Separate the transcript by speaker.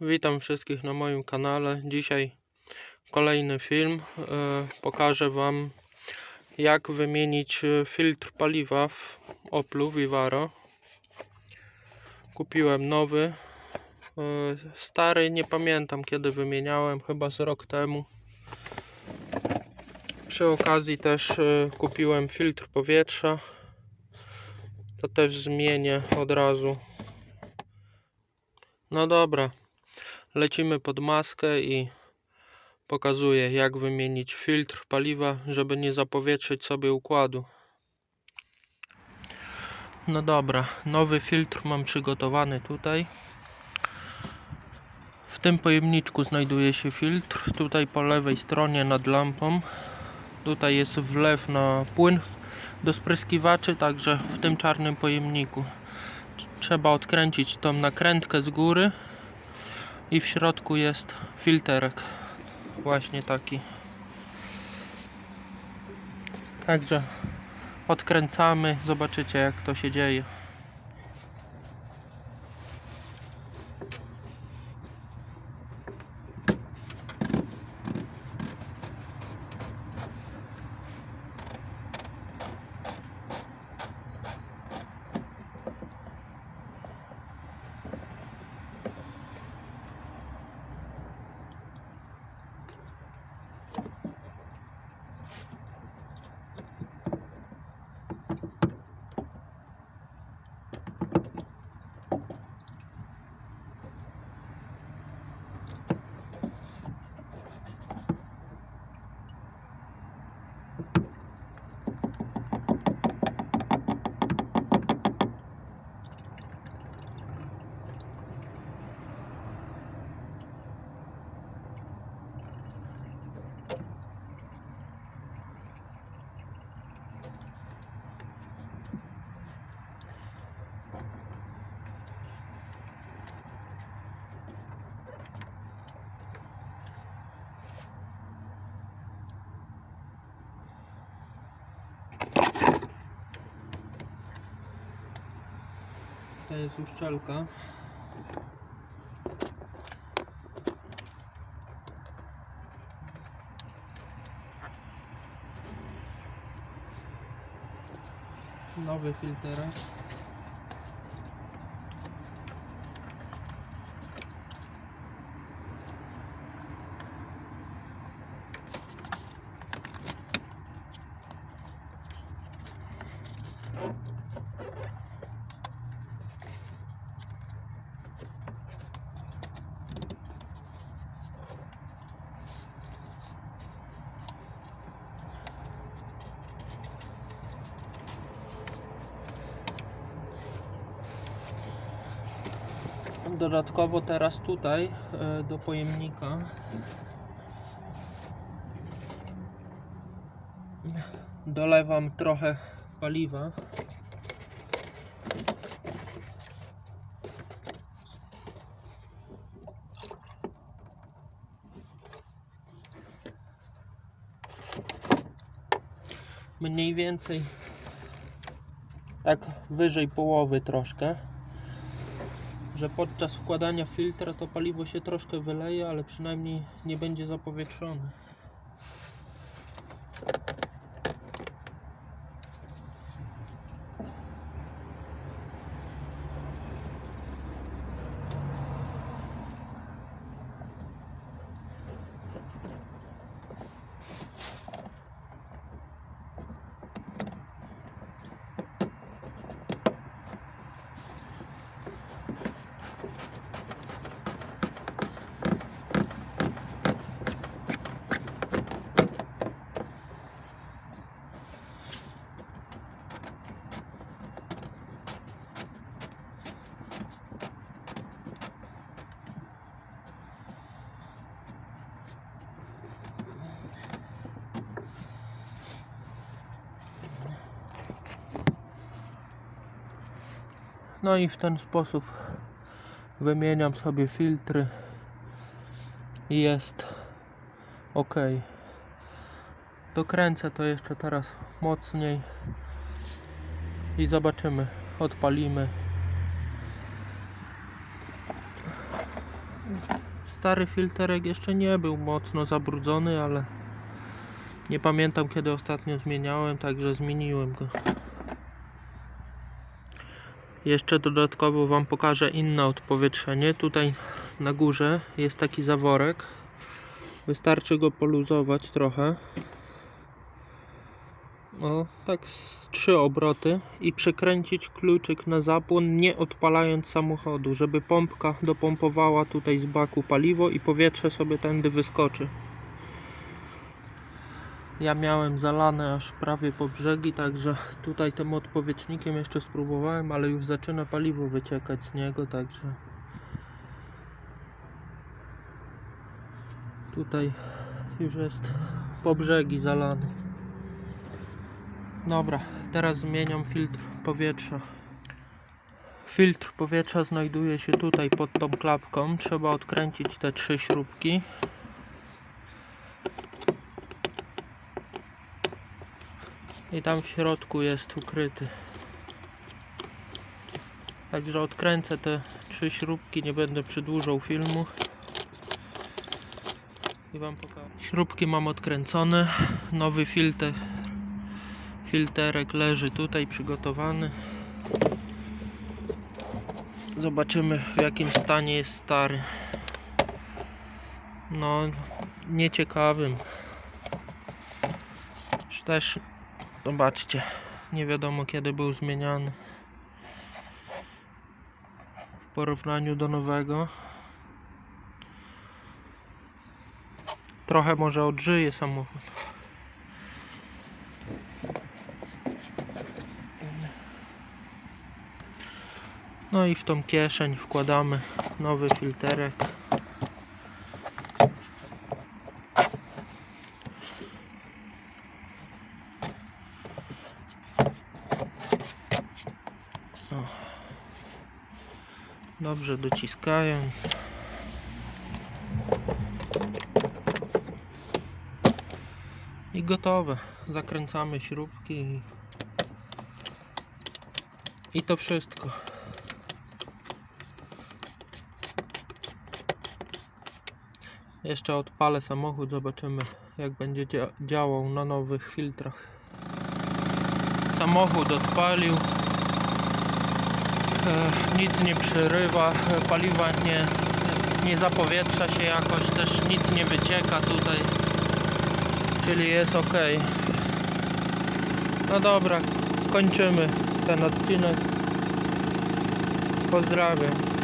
Speaker 1: Witam wszystkich na moim kanale. Dzisiaj kolejny film. E, Pokażę Wam jak wymienić e, filtr paliwa w Oplu Vivaro. Kupiłem nowy. E, Stary nie pamiętam kiedy wymieniałem, chyba z rok temu. Przy okazji też kupiłem filtr powietrza. To też zmienię od razu. No dobra, lecimy pod maskę i pokazuję jak wymienić filtr paliwa, żeby nie zapowietrzyć sobie układu. No dobra, nowy filtr mam przygotowany tutaj. W tym pojemniczku znajduje się filtr, tutaj po lewej stronie nad lampą. Tutaj jest wlew na płyn do spryskiwaczy, także w tym czarnym pojemniku. Trzeba odkręcić tą nakrętkę z góry i w środku jest filterek. Właśnie taki. Także odkręcamy, zobaczycie jak to się dzieje. Jest uszczelka. Nowy filterek. Dodatkowo teraz tutaj e, do pojemnika dolewam trochę paliwa. Mniej więcej tak wyżej połowy troszkę że podczas wkładania filtra to paliwo się troszkę wyleje, ale przynajmniej nie będzie zapowietrzone. No i w ten sposób wymieniam sobie filtry i jest ok. Dokręcę to jeszcze teraz mocniej i zobaczymy, odpalimy Stary filterek jeszcze nie był mocno zabrudzony, ale nie pamiętam kiedy ostatnio zmieniałem, także zmieniłem go. Jeszcze dodatkowo Wam pokażę inne odpowietrzenie. Tutaj na górze jest taki zaworek. Wystarczy go poluzować trochę. O, tak z trzy obroty i przekręcić kluczyk na zapłon, nie odpalając samochodu, żeby pompka dopompowała tutaj z baku paliwo i powietrze sobie tędy wyskoczy. Ja miałem zalane aż prawie po brzegi, także tutaj tym odpowietrznikiem jeszcze spróbowałem, ale już zaczyna paliwo wyciekać z niego, także tutaj już jest po brzegi zalany. Dobra, teraz zmieniam filtr powietrza. Filtr powietrza znajduje się tutaj pod tą klapką. Trzeba odkręcić te trzy śrubki. I tam w środku jest ukryty. Także odkręcę te trzy śrubki, nie będę przedłużał filmu. I wam pokażę. Śrubki mam odkręcone. Nowy filtr Filterek leży tutaj przygotowany. Zobaczymy w jakim stanie jest stary. No, nieciekawym. Też, zobaczcie, nie wiadomo kiedy był zmieniany. W porównaniu do nowego. Trochę może odżyje samochód. No i w tą kieszeń wkładamy nowy filterek. Dobrze dociskają. I gotowe. Zakręcamy śrubki i, to wszystko. Jeszcze odpalę samochód, zobaczymy jak będzie dzia- działał na nowych filtrach. Samochód odpalił. E, nic nie przerywa, e, paliwa nie, nie zapowietrza się jakoś, też nic nie wycieka tutaj. Czyli jest ok. No dobra, kończymy ten odcinek. Pozdrawiam.